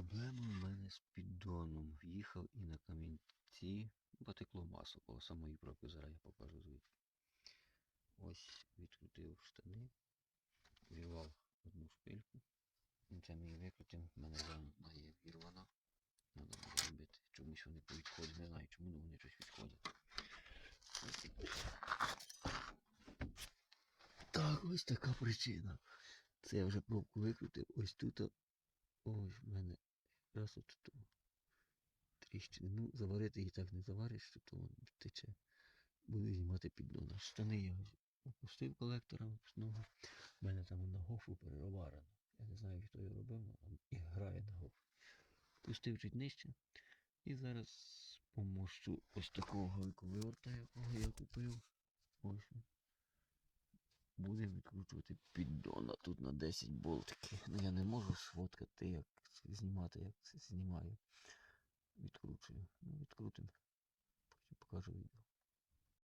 Проблема в мене з піддоном. В'їхав і на камінці потекло масло коло самої пробки. Зараз я покажу звідки. Ось відкрутив штани, вірвав одну шпильку. Це мій викрутив, в мене вона є вірвана. Робити. Чомусь вони повідходять, не знаю чому, вони щось відходять. Так, ось така причина. Це я вже пробку викрутив. Ось тут. Ось в мене раз от. Тріщини. Ну, заварити її так не завариш, то воно тече. Буду знімати піддона. Штани я опустив колектором знову. У мене там на гофу переварено. Я не знаю, хто його робив, але і грає на гофу. Пустив чуть нижче. І зараз з помощю ось такого гайку виворта, якого я купив. Ось. Будемо відкручувати піддона тут на 10 болтики, Ну я не можу сфоткати, як знімати, як це знімаю. Відкручую. Ну відкрутим. Потім покажу відео.